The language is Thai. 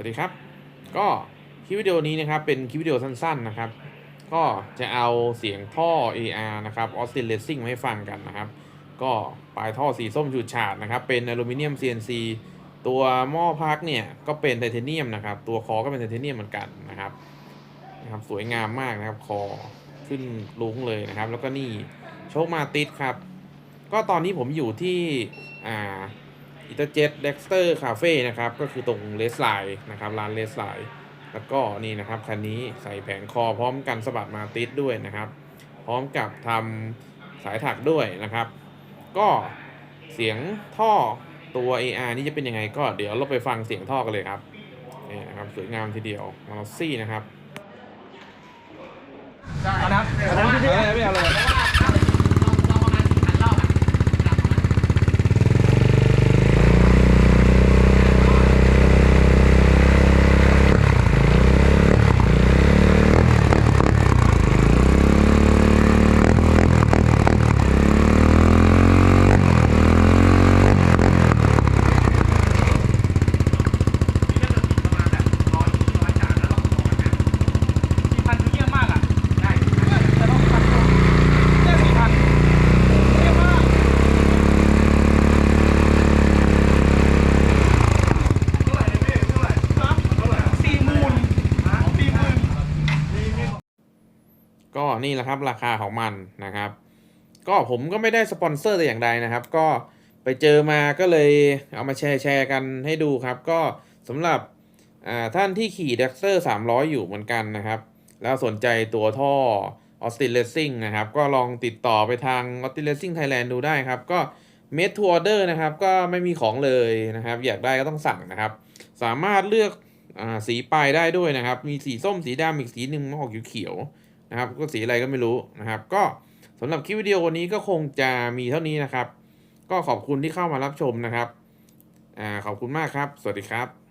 วัสดีครับ ก็คลิปวิดีโอนี้นะครับเป็นคลิปวิดีโอสั้นๆนะครับ ก็จะเอาเสียงท่อ AR นะครับ Austin Racing มาให้ฟังกันนะครับ ก็ปลายท่อสีส้มฉูดฉาดนะครับ เป็นอลูมิเนียม CNC ตัวหม้อพักเนี่ยก็เป็นไทเทเนียมนะครับ ตัวคอก็เป็นไทเทเนียมเหมือนกันนะครับนะครับสวยงามมากนะครับคอขึ้นลุ้งเลยนะครับ แล้วก็นี่โชคมาติดครับ ก็ตอนนี้ผมอยู่ที่อ่า อิตาเจ็ตเด็กสเตอร์คาเฟ่นะครับก็คือตรงเลสไลน์นะครับร้านเลสไลน์แล้วก็นี่นะครับคันนี้ใส่แผงคอพร้อมกันสะบัดมาติดด้วยนะครับ พร้อมกับทำสายถักด้วยนะครับ ก็เสียงท่อตัว AR นี่จะเป็นยังไงก็เดี๋ยวเราไปฟังเสียงท่อกันเลยครับนี่นะครับสวยงามทีเดียวมาลซี่นะครับเอานะครับเอานะครับพี่ๆไม่เอาเลย พันเยี่ยมมากอะใช่แต่ต้องพันแค่สี่พันเยี่ยมมากเท่าไหร่พี่เท่าไหร่เท่าไหร่สี่หมื่นสี่หมื่น ก็นี่แหละครับราคาของมันนะครับ ก็ผมก็ไม่ได้สปอนเซอร์แต่อย่างใดนะครับ ก็ไปเจอมาก็เลยเอามาแชร์แชร์กันให้ดูครับ ก็สำหรับท่านที่ขี่ d ด x เ e อร์300 อยู่เหมือนกันนะครับ แล้วสนใจตัวท่อ Austin Racing นะครับ ก็ลองติดต่อไปทาง Austin Racing Thailand ดูได้ครับ ก็ made to order นะครับ ก็ไม่มีของเลยนะครับ อยากได้ก็ต้องสั่งนะครับ สามารถเลือกอสีปลายได้ด้วยนะครับ มีสีส้มสีดำอีกสีหนึ่งออกเขียว นะครับก็สีอะไรก็ไม่รู้นะครับ ก็สำหรับคลิปวิดีโอวันนี้ก็คงจะมีเท่านี้นะครับ ก็ขอบคุณที่เข้ามารับชมนะครับอ่าขอบคุณมากครับ สวัสดีครับ